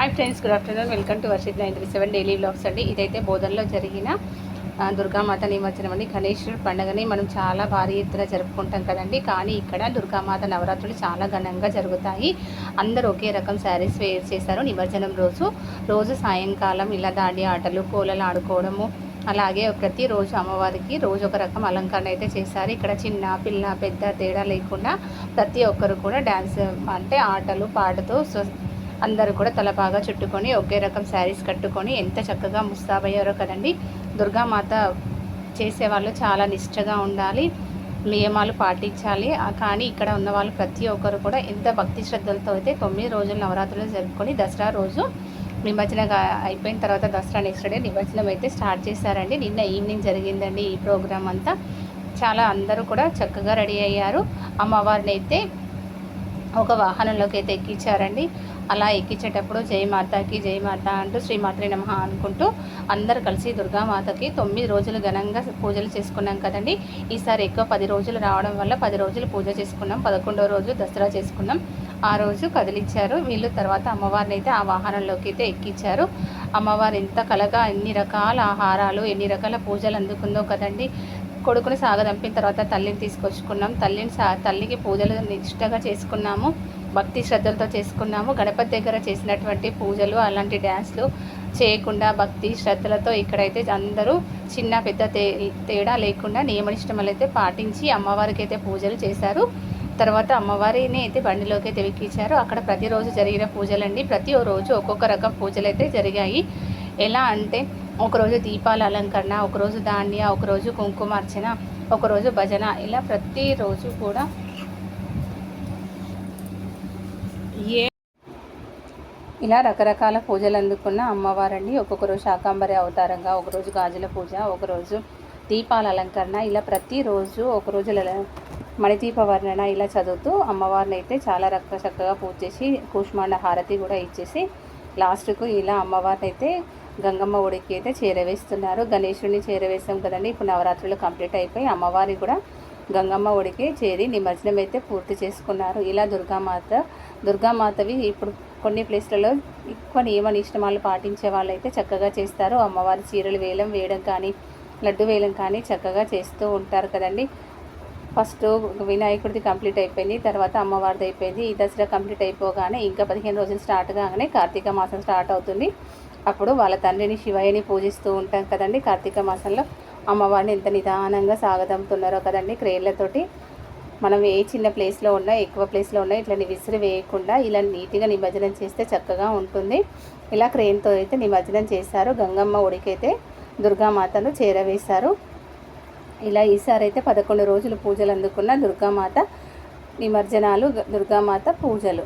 Hi friends good afternoon welcome to Varshith nine three seven daily blogs అండి. ఇదైతే బోధనలో జరిగిన దుర్గామాత నిమజ్జనం అండి. గణేశుడు పండుగని మనం చాలా భారీ ఎత్తున జరుపుకుంటాం కదండి. కానీ ఇక్కడ దుర్గామాత నవరాత్రులు చాలా ఘనంగా జరుగుతాయి. అందరూ ఒకే రకం శారీస్ వేర్ చేశారు. నిమజ్జనం రోజు రోజు సాయంకాలం ఇలా దాడి ఆటలు కోలలు ఆడుకోవడము అలాగే ప్రతిరోజు అమ్మవారికి రోజు ఒక రకం అలంకరణ అయితే చేశారు. ఇక్కడ చిన్న పిల్ల పెద్ద తేడా లేకుండా ప్రతి ఒక్కరు కూడా డ్యాన్స్ అంటే ఆటలు పాటతో అందరూ కూడా తలపాగా చుట్టుకొని ఒకే రకం శారీస్ కట్టుకొని ఎంత చక్కగా ముస్తాబయ్యారో కదండి. దుర్గామాత చేసేవాళ్ళు చాలా నిష్టగా ఉండాలి నియమాలు పాటించాలి. కానీ ఇక్కడ ఉన్న వాళ్ళు ప్రతి ఒక్కరు కూడా ఎంత భక్తి శ్రద్ధలతో అయితే తొమ్మిది రోజులు నవరాత్రులు జరుపుకొని దసరా రోజు నిమజ్జనం అయిపోయిన తర్వాత దసరా నెక్స్ట్ డే నిమజ్జనం అయితే స్టార్ట్ చేశారండి. నిన్న ఈవినింగ్ జరిగిందండి ఈ ప్రోగ్రామ్ అంతా. చాలా అందరూ కూడా చక్కగా రెడీ అయ్యారు. అమ్మవారిని అయితే ఒక వాహనంలోకి అయితే ఎక్కించారండి. అలా ఎక్కించేటప్పుడు జై మాతాకి జై మాత అంటూ శ్రీమాత్రి నమ అనుకుంటూ అందరు కలిసి దుర్గామాతకి తొమ్మిది రోజులు ఘనంగా పూజలు చేసుకున్నాం కదండి. ఈసారి ఎక్కువ పది రోజులు రావడం వల్ల పది రోజులు పూజ చేసుకున్నాం. పదకొండో రోజు దసరా చేసుకున్నాం. ఆ రోజు కదిలిచ్చారు. వీళ్ళు తర్వాత అమ్మవారిని అయితే ఆ వాహనంలోకి అయితే ఎక్కించారు. అమ్మవారు ఎంత కలగా ఎన్ని రకాల ఆహారాలు ఎన్ని రకాల పూజలు అందుకుందో కదండి. కొడుకుని సాగదంపిన తర్వాత తల్లిని తీసుకొచ్చుకున్నాం. తల్లిని సా తల్లికి పూజలు నిష్టగా చేసుకున్నాము. భక్తి శ్రద్ధలతో చేసుకున్నాము. గణపతి దగ్గర చేసినటువంటి పూజలు అలాంటి డ్యాన్స్లు చేయకుండా భక్తి శ్రద్ధలతో ఇక్కడైతే అందరూ చిన్న పెద్ద తే తేడా లేకుండా నియమనిష్టములు అయితే పాటించి అమ్మవారికి అయితే పూజలు చేశారు. తర్వాత అమ్మవారిని అయితే బండిలోకి అయితే వెక్కించారు అక్కడ ప్రతిరోజు జరిగిన పూజలండి. ప్రతి రోజు ఒక్కొక్క రకం పూజలు అయితే జరిగాయి. ఎలా అంటే ఒకరోజు దీపాల అలంకరణ ఒకరోజు దాండియా ఒకరోజు కుంకుమార్చన ఒకరోజు భజన ఇలా ప్రతిరోజు కూడా ఏ ఇలా రకరకాల పూజలు అందుకున్న అమ్మవారండి. ఒక్కొక్క రోజు శాకాంబరి అవతారంగా ఒకరోజు గాజుల పూజ ఒకరోజు దీపాల అలంకరణ. ఇలా ప్రతిరోజు ఒకరోజు లల- మణిదీప వర్ణన ఇలా చదువుతూ అమ్మవారిని అయితే చాలా రక చక్కగా పూజ చేసి కూష్మాండ హారతి కూడా ఇచ్చేసి లాస్ట్కు ఇలా అమ్మవారిని అయితే గంగమ్మ ఒడికి అయితే చేరవేస్తున్నారు. గణేశుడిని చేరవేస్తాం కదండి. ఇప్పుడు నవరాత్రులు కంప్లీట్ అయిపోయి అమ్మవారి కూడా గంగమ్మ ఒడికి చేరి నిమజ్జనం అయితే పూర్తి చేసుకున్నారు. ఇలా దుర్గామాత దుర్గామాతవి ఇప్పుడు కొన్ని ప్లేస్లలో ఎక్కువ నియమ నిష్టమాలు పాటించే వాళ్ళైతే చక్కగా చేస్తారు. అమ్మవారి చీరలు వేలం వేయడం కానీ లడ్డు వేలం కానీ చక్కగా చేస్తూ ఉంటారు కదండి. ఫస్ట్ వినాయకుడిది కంప్లీట్ అయిపోయింది. తర్వాత అమ్మవారిది అయిపోయింది. ఈ దసరా కంప్లీట్ అయిపోగానే ఇంకా పదిహేను రోజులు స్టార్ట్ కాగానే కార్తీక మాసం స్టార్ట్ అవుతుంది. అప్పుడు వాళ్ళ తండ్రిని శివయ్యని పూజిస్తూ ఉంటాం కదండి కార్తీక మాసంలో. అమ్మవారిని ఎంత నిదానంగా సాగదంపుతున్నారో కదండి క్రేన్లతోటి. మనం ఏ చిన్న ప్లేస్లో ఉన్నా ఎక్కువ ప్లేస్లో ఉన్నా ఇట్లా విసిరి వేయకుండా ఇలా నీట్గా నిమజ్జనం చేస్తే చక్కగా ఉంటుంది. ఇలా క్రేన్తో అయితే నిమజ్జనం చేశారు. గంగమ్మ ఒడికైతే దుర్గామాతను చేరవేశారు. ఇలా ఈసారి అయితే పదకొండు రోజులు పూజలు అందుకున్న దుర్గామాత నిమజ్జనాలు దుర్గామాత పూజలు.